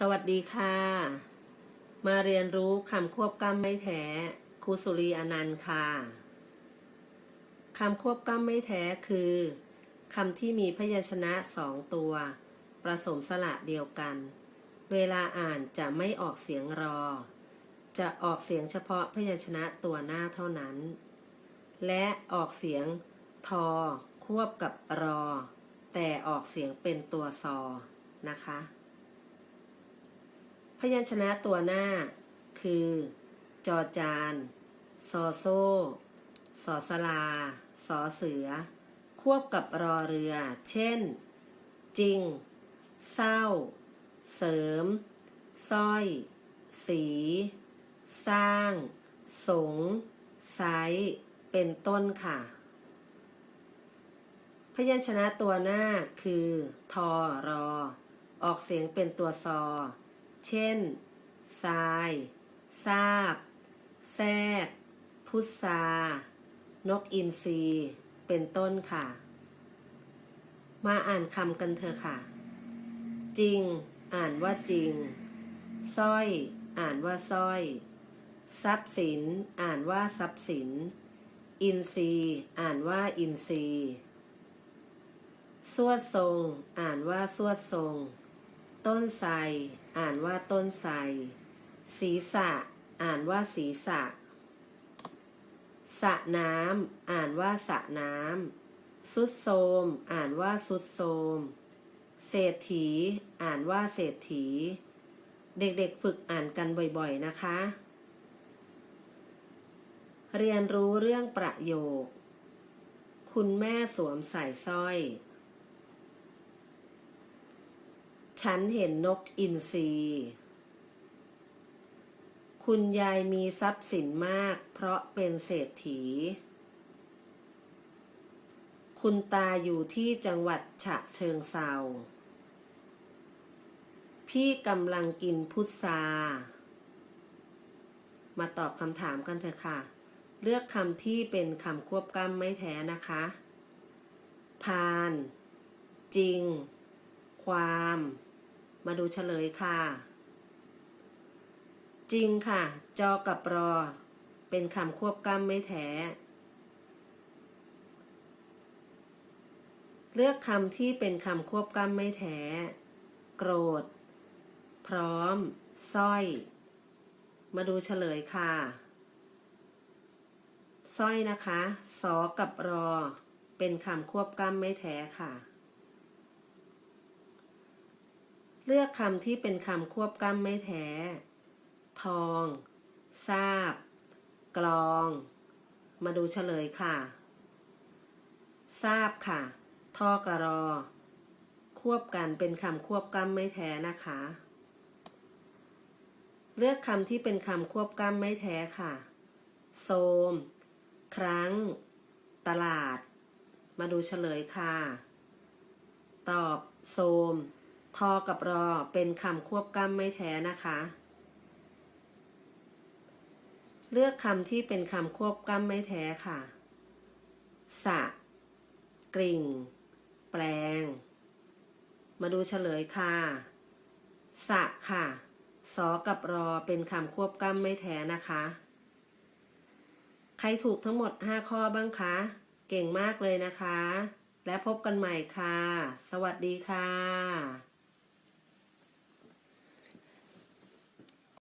สวัสดีค่ะ มาเรียนรู้คำควบกล้ำไม่แท้ครูสุรีอนันต์ค่ะคำควบกล้ำไม่แท้คือคำที่มีพยัญชนะสองตัวผสมสระเดียวกัน เวลาอ่านจะไม่ออกเสียงรอ จะออกเสียงเฉพาะพยัญชนะตัวหน้าเท่านั้น และออกเสียงทอควบกับรอ แต่ออกเสียงเป็นตัวซอนะคะ พยัญชนะตัวหน้า คือ จอจาน ซอโซ่ สอสลา สอเสือ ควบกับรอเรือ เช่น จริง เศร้า เสริมสร้อย สี สร้าง สงไซเป็นต้นค่ะ พยัญชนะตัวหน้าคือ ทอรอ ออกเสียงเป็นตัวซอ เช่น ทรายทราบ แทรก พุทรานกอินทรีเป็นต้นค่ะ มาอ่านคำกันเถอะค่ะ จริง อ่านว่าจริงสร้อย อ่านว่าสร้อย ทรัพย์สิน อ่านว่าทรัพย์สิน อินทรีอ่านว่าอินทรีสวดทรง อ่านว่าสวดทรง ต้นไทรอ่านว่าต้นไทรศีรษะ อ่านว่าศีรษะสะน้ำอ่านว่าสะน้ำสุดโทมอ่านว่าสุดโทมเศรษฐี อ่านว่าเศรษฐี เด็กๆฝึกอ่านกันบ่อยๆนะคะ เรียนรู้เรื่องประโยค คุณแม่สวมใส่สร้อย ฉันเห็นนกอินทรี คุณยายมีทรัพย์สินมากเพราะเป็นเศรษฐี คุณตาอยู่ที่จังหวัดฉะเชิงเซา พี่กำลังกินพุทรามาตอบคำถามกันเถอะค่ะ เลือกคำที่เป็นคำควบกล้ำไม่แท้นะคะ พาน จริง ความ มาดูเฉลยค่ะ จริงค่ะ จอกับรอ เป็นคำควบกล้ำไม่แท้ เลือกคำที่เป็นคำควบกล้ำไม่แท้ โกรธ พร้อมสร้อย มาดูเฉลยค่ะสร้อยนะคะ สอกับรอ เป็นคำควบกล้ำไม่แท้ค่ะ เลือกคำที่เป็นคำควบกล้ำไม่แท้ ทอง ทราบ กลอง มาดูเฉลยค่ะ ทราบค่ะ ทอกรอ ควบกันเป็นคำควบกล้ำไม่แท้นะคะ เลือกคำที่เป็นคำควบกล้ำไม่แท้ค่ะโซมครั้ง ตลาด มาดูเฉลยค่ะ ตอบโซม ทอกับรอเป็นคำควบกล้ำไม่แท้นะคะ เลือกคำที่เป็นคำควบกล้ำไม่แท้ค่ะ สะ กริ่ง แปลง มาดูเฉลยค่ะ สะค่ะ สอกับรอเป็นคำควบกล้ำไม่แท้นะคะ ใครถูกทั้งหมด 5 ข้อบ้างคะ เก่งมากเลยนะคะและพบกันใหม่ค่ะ สวัสดีค่ะ